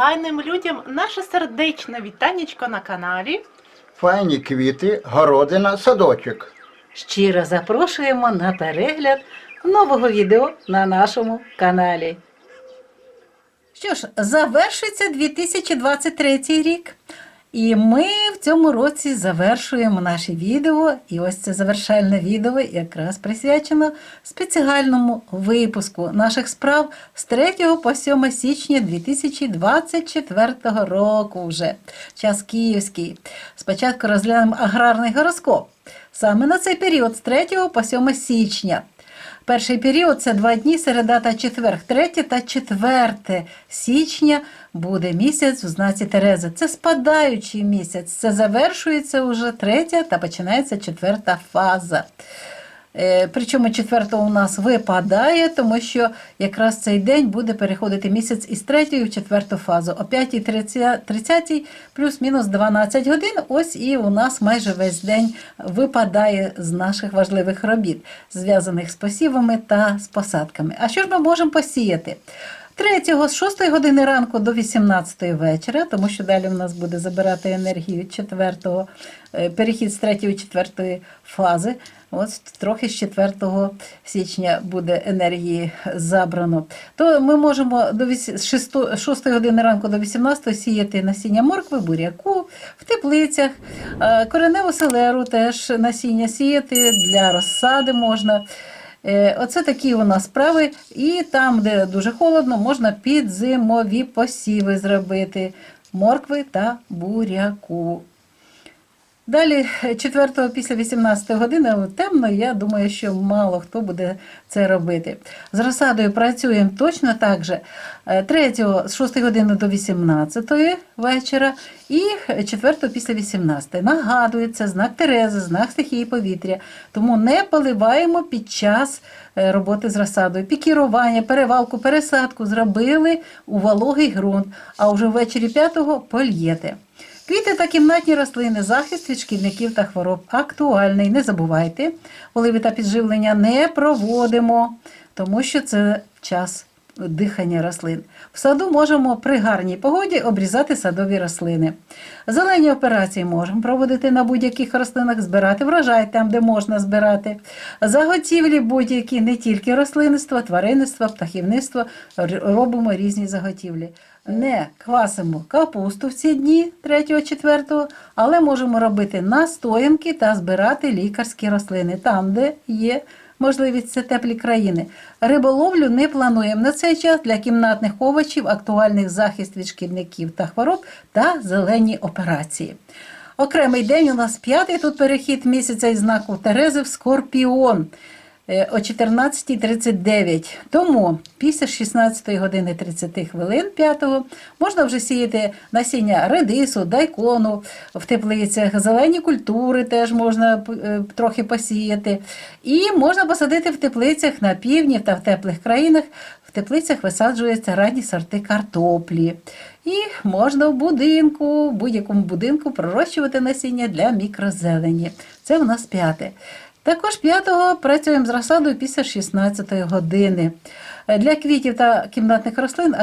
файним людям наше сердечне вітанечко на каналі. Файні квіти, городина, садочок. Щиро запрошуємо на перегляд нового відео на нашому каналі. Що ж, завершується 2023 рік. І ми в цьому році завершуємо наші відео. І ось це завершальне відео якраз присвячено спеціальному випуску наших справ з 3 по 7 січня 2024 року вже. Час київський. Спочатку розглянемо аграрний гороскоп. Саме на цей період з 3 по 7 січня. Перший період це два дні, середа та четвер. 3 та 4 січня буде місяць в знаці Терези. Це спадаючий місяць. Це завершується вже третя та починається четверта фаза. Е, Причому четверта у нас випадає, тому що якраз цей день буде переходити місяць із третьої в четверту фазу. О 5.30 плюс-мінус 12 годин. Ось і у нас майже весь день випадає з наших важливих робіт, зв'язаних з посівами та з посадками. А що ж ми можемо посіяти? Третього з 6 години ранку до 18 вечора, тому що далі в нас буде забирати енергію четвертого, е, перехід з 3 четвертої фази. От трохи з 4 січня буде енергії забрано. То ми можемо до віс- 6, 6 години ранку до 18 сіяти насіння моркви, буряку, в теплицях, е, кореневу селеру теж насіння сіяти для розсади можна. Е, Оце такі у нас справи. І там, де дуже холодно, можна підзимові посіви зробити моркви та буряку. Далі, 4 після 18 години темно, я думаю, що мало хто буде це робити. З розсадою працюємо точно так же. 3 з 6 години до 18 вечора і 4 після 18. Нагадую, це знак Терези, знак стихії повітря. Тому не поливаємо під час е, роботи з розсадою. Пікірування, перевалку, пересадку зробили у вологий ґрунт, а вже ввечері 5-го польєте. Квіти та кімнатні рослини, захист від шкідників та хвороб актуальний. Не забувайте, оливи та підживлення не проводимо, тому що це час дихання рослин. В саду можемо при гарній погоді обрізати садові рослини. Зелені операції можемо проводити на будь-яких рослинах, збирати врожай там, де можна збирати. Заготівлі будь-які, не тільки рослинництво, тваринництво, птахівництво, робимо різні заготівлі. Не квасимо капусту в ці дні 3-4, але можемо робити настоянки та збирати лікарські рослини там, де є можливість це теплі країни. Риболовлю не плануємо на цей час для кімнатних овочів, актуальних захист від шкідників та хвороб та зелені операції. Окремий день у нас п'ятий тут перехід місяця із знаку Терези в Скорпіон о 14.39. Тому після 16 години 30 хвилин 5 можна вже сіяти насіння редису, дайкону в теплицях, зелені культури теж можна е, трохи посіяти. І можна посадити в теплицях на півдні та в теплих країнах. В теплицях висаджуються ранні сорти картоплі. І можна в будинку, в будь-якому будинку пророщувати насіння для мікрозелені. Це у нас п'яте. Також п'ятого працюємо з розсадою після 16 години. Для квітів та кімнатних рослин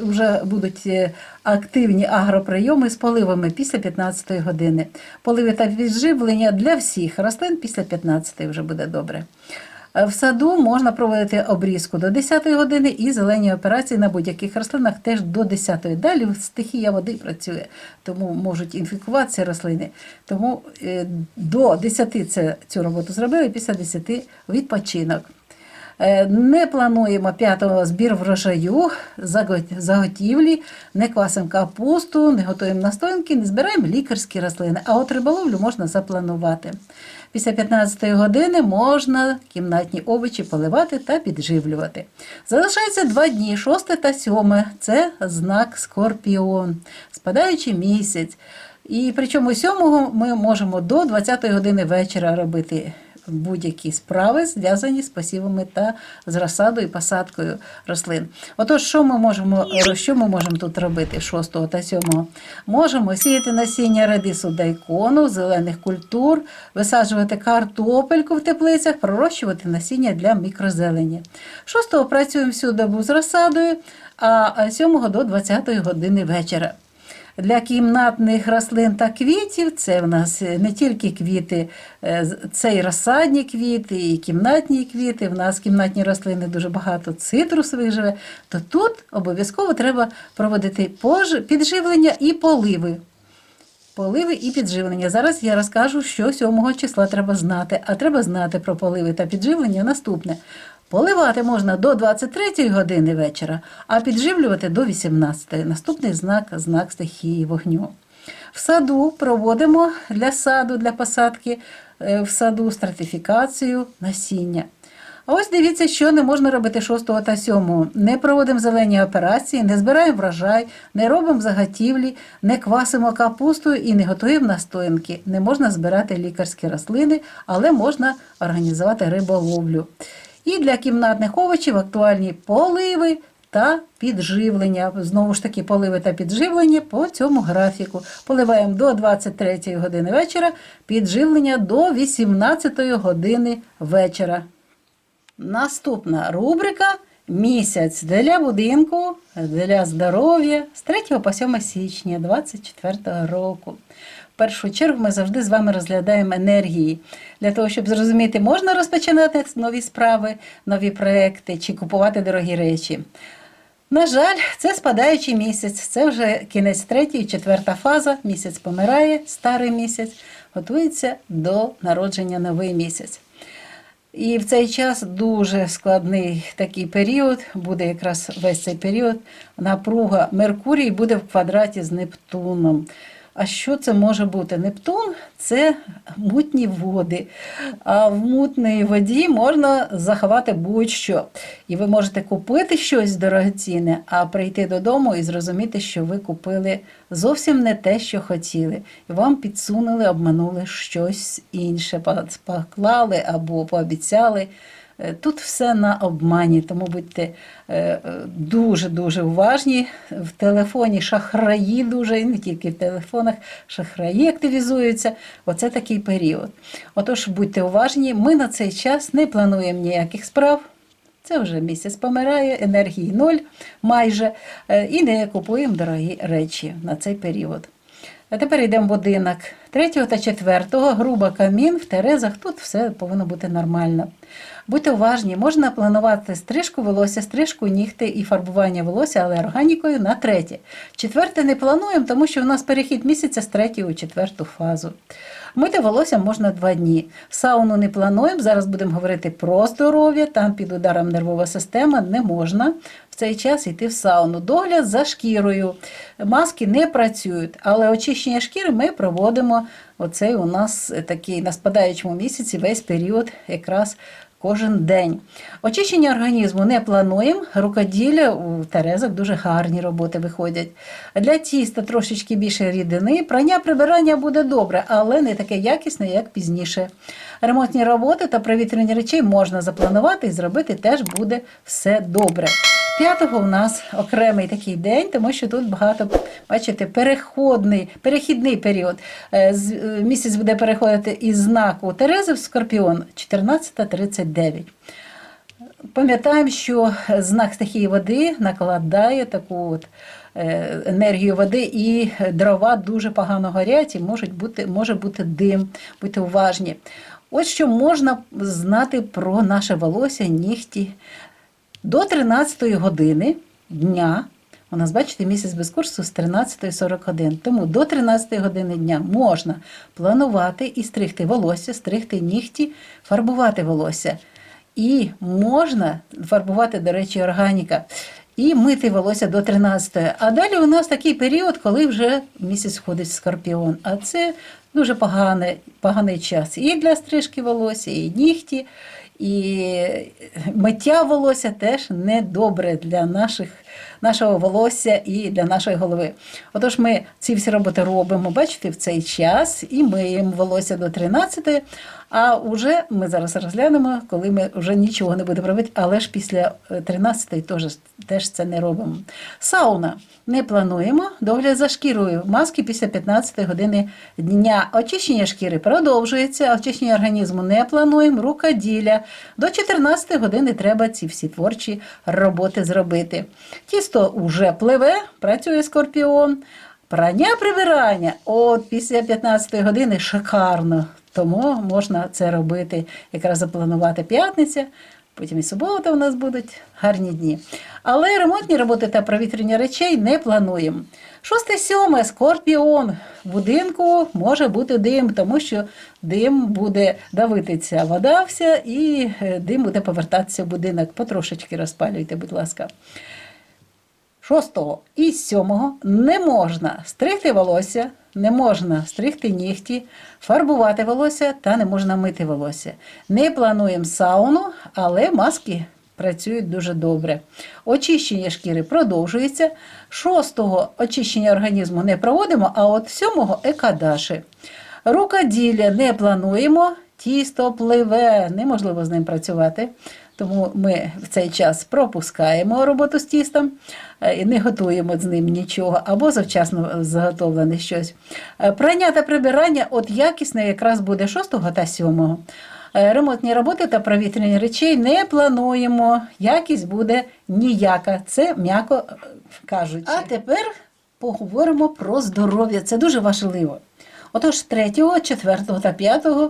вже будуть е, активні агроприйоми з поливами після 15 години. Поливи та відживлення для всіх рослин після 15 вже буде добре. Е, В саду можна проводити обрізку до 10 години і зелені операції на будь-яких рослинах теж до 10. Далі стихія води працює, тому можуть інфікуватися рослини. Тому е, до 10 це, цю роботу зробили, після 10 відпочинок. Е, Не плануємо п'ятого збір врожаю, заготівлі, не квасимо капусту, не готуємо настоянки, не збираємо лікарські рослини. А от риболовлю можна запланувати. Після 15 години можна кімнатні овочі поливати та підживлювати. Залишається два дні, 6 та 7. Це знак Скорпіон, спадаючий місяць. І причому 7 ми можемо до 20 години вечора робити будь-які справи, зв'язані з посівами та з розсадою і посадкою рослин. Отож, що ми можемо, що ми можемо тут робити 6 та 7? Можемо сіяти насіння редису дайкону, зелених культур, висаджувати картопельку в теплицях, пророщувати насіння для мікрозелені. 6 працюємо всю добу з розсадою, а 7 до 20 години вечора. Для кімнатних рослин та квітів це в нас не тільки квіти, е, це і розсадні квіти, і кімнатні квіти. В нас кімнатні рослини дуже багато цитрусових живе. То тут обов'язково треба проводити підживлення і поливи. Поливи і підживлення. Зараз я розкажу, що 7 числа треба знати. А треба знати про поливи та підживлення наступне. Поливати можна до 23 години вечора, а підживлювати до 18. Наступний знак знак стихії вогню. В саду проводимо для саду, для посадки е, в саду стратифікацію насіння. А ось дивіться, що не можна робити 6 та 7. Не проводимо зелені операції, не збираємо врожай, не робимо заготівлі, не квасимо капусту і не готуємо настоянки. Не можна збирати лікарські рослини, але можна організувати риболовлю. І для кімнатних овочів актуальні поливи та підживлення. Знову ж таки, поливи та підживлення по цьому графіку. Поливаємо до 23 години вечора, підживлення до 18 години вечора. Наступна рубрика Місяць для будинку, для здоров'я з 3 по 7 січня 2024 року. Першу чергу ми завжди з вами розглядаємо енергії. Для того, щоб зрозуміти, можна розпочинати нові справи, нові проекти чи купувати дорогі речі. На жаль, це спадаючий місяць. Це вже кінець третьої, четверта фаза. Місяць помирає, старий місяць, готується до народження новий місяць. І в цей час дуже складний такий період, буде якраз весь цей період. Напруга Меркурій буде в квадраті з Нептуном. А що це може бути? Нептун це мутні води. А в мутній воді можна заховати будь-що. І ви можете купити щось дорогоцінне, а прийти додому і зрозуміти, що ви купили зовсім не те, що хотіли. І вам підсунули, обманули щось інше, поклали або пообіцяли. Е, Тут все на обмані, тому будьте дуже-дуже уважні. В телефоні шахраї дуже, і не тільки в телефонах, шахраї активізуються. Оце такий період. Отож, будьте уважні, ми на цей час не плануємо ніяких справ. Це вже місяць помирає, енергії ноль майже, е, і не купуємо дорогі речі на цей період. А тепер йдемо в будинок. 3 та 4 груба камін в Терезах. Тут все повинно бути нормально. Будьте уважні, можна планувати стрижку волосся, стрижку нігти і фарбування волосся, але органікою на третє. Четверте не плануємо, тому що у нас перехід місяця з третьої у четверту фазу. Мити волосся можна два дні. Сауну не плануємо. Зараз будемо говорити про здоров'я. Там під ударом нервова система не можна в цей час йти в сауну. Догляд за шкірою. Маски не працюють, але очищення шкіри ми проводимо. Оцей у нас такий на спадаючому місяці весь період якраз. Кожен день. Очищення організму не плануємо. Рукоділля у Терезок дуже гарні роботи виходять. Для тіста трошечки більше рідини. Прання прибирання буде добре, але не таке якісне, як пізніше. Ремонтні роботи та провітрення речей можна запланувати і зробити теж буде все добре. П'ятого у нас окремий такий день, тому що тут багато, бачите, переходний, перехідний період. Е, е, Місяць буде переходити із знаку Терези в Скорпіон 14.39. Пам'ятаємо, що знак стихії води накладає таку от е, енергію води, і дрова дуже погано горять, і можуть бути, може бути дим. Будьте уважні. Ось що можна знати про наше волосся, нігті. До 13 години дня, у нас, бачите, місяць без курсу з 13.41. Тому до 13 години дня можна планувати і стригти волосся, стригти нігті, фарбувати волосся. І можна фарбувати, до речі, органіка. І мити волосся до 13. А далі у нас такий період, коли вже місяць входить в скорпіон. А це дуже поганий, поганий час і для стрижки волосся, і нігті, і миття волосся теж недобре для наших нашого волосся і для нашої голови. Отож, ми ці всі роботи робимо, бачите, в цей час і миємо волосся до 13 а вже ми зараз розглянемо, коли ми вже нічого не будемо робити, але ж після 13 теж, теж це не робимо. Сауна не плануємо. Догляд за шкірою. Маски після 15 години дня. Очищення шкіри продовжується, очищення організму не плануємо. Рукоділля. До 14 години треба ці всі творчі роботи зробити. Тісто вже пливе, працює скорпіон. Прання прибирання от після 15 години шикарно. Тому можна це робити, якраз запланувати п'ятниця, потім і субота у нас будуть гарні дні. Але ремонтні роботи та провітрення речей не плануємо. Шосте сьоме скорпіон. В будинку може бути дим, тому що дим буде давитися вода вся, і е, дим буде повертатися в будинок. Потрошечки розпалюйте, будь ласка. Шостого і сьомого не можна стригти волосся, не можна стригти нігті, фарбувати волосся та не можна мити волосся. Не плануємо сауну, але маски працюють дуже добре. Очищення шкіри продовжується. Шостого очищення організму не проводимо, а от сьомого екадаші. Рукоділля не плануємо, тісто пливе, неможливо з ним працювати. Тому ми в цей час пропускаємо роботу з тістом е, і не готуємо з ним нічого, або завчасно заготовлене щось. Е, Прання та прибирання от якісне якраз буде 6 та 7. Е, Ремонтні роботи та провітряні речей не плануємо. Якість буде ніяка. Це м'яко кажучи. А тепер поговоримо про здоров'я. Це дуже важливо. Отож, 3, 4 та 5 е,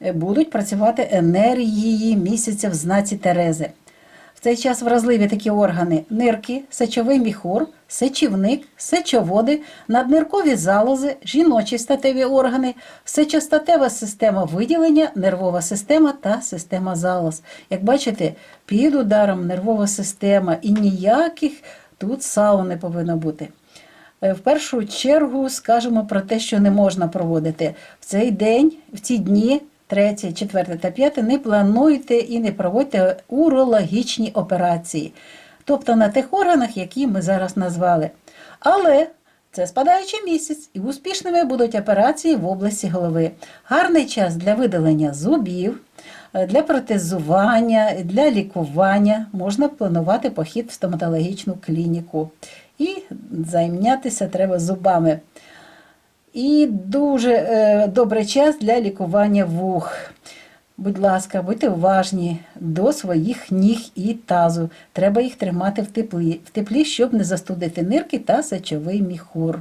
будуть працювати енергії місяця в знаці Терези. В цей час вразливі такі органи нирки, сечовий міхур, сечівник, сечоводи, надниркові залози, жіночі статеві органи, сечостатева система виділення, нервова система та система залоз. Як бачите, під ударом нервова система і ніяких тут сау не повинно бути. Е, В першу чергу скажемо про те, що не можна проводити в цей день, в ці дні, 3, 4 та 5, не плануйте і не проводьте урологічні операції, тобто на тих органах, які ми зараз назвали. Але це спадаючий місяць, і успішними будуть операції в області голови. Гарний час для видалення зубів, для протезування, для лікування можна планувати похід в стоматологічну клініку. І зайнятися треба зубами. І дуже е, добрий час для лікування вух. Будь ласка, будьте уважні до своїх ніг і тазу. Треба їх тримати в теплі, в теплі, щоб не застудити нирки та сечовий міхур.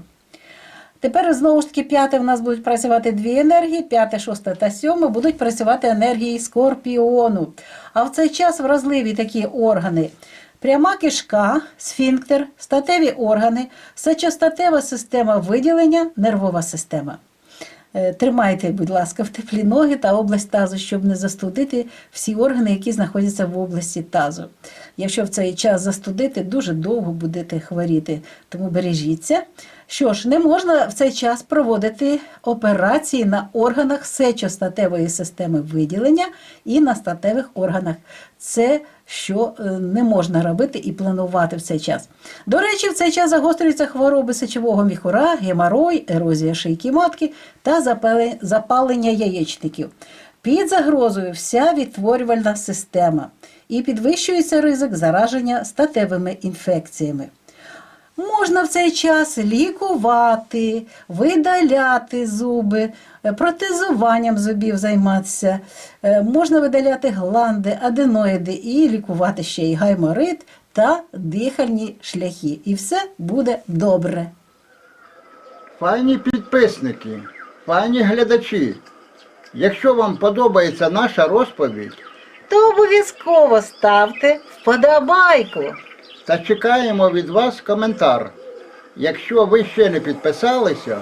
Тепер знову ж таки п'яте в нас будуть працювати дві енергії, п'яте, шосте та сьоме будуть працювати енергії скорпіону. А в цей час вразливі такі органи. Пряма кишка, сфінктер, статеві органи, сечостатева система виділення, нервова система. Е, Тримайте, будь ласка, в теплі ноги та область тазу, щоб не застудити всі органи, які знаходяться в області тазу. Якщо в цей час застудити, дуже довго будете хворіти, тому бережіться. Що ж, не можна в цей час проводити операції на органах сечостатевої системи виділення і на статевих органах. Це що е, не можна робити і планувати в цей час. До речі, в цей час загострюються хвороби сечового міхура, геморой, ерозія шийки матки та запалення яєчників. Під загрозою вся відтворювальна система і підвищується ризик зараження статевими інфекціями. Можна в цей час лікувати, видаляти зуби, протезуванням зубів займатися, е, можна видаляти гланди, аденоїди і лікувати ще й гайморит та дихальні шляхи. І все буде добре. Файні підписники, файні глядачі. Якщо вам подобається наша розповідь, То обов'язково ставте вподобайку. та чекаємо від вас коментар. Якщо ви ще не підписалися,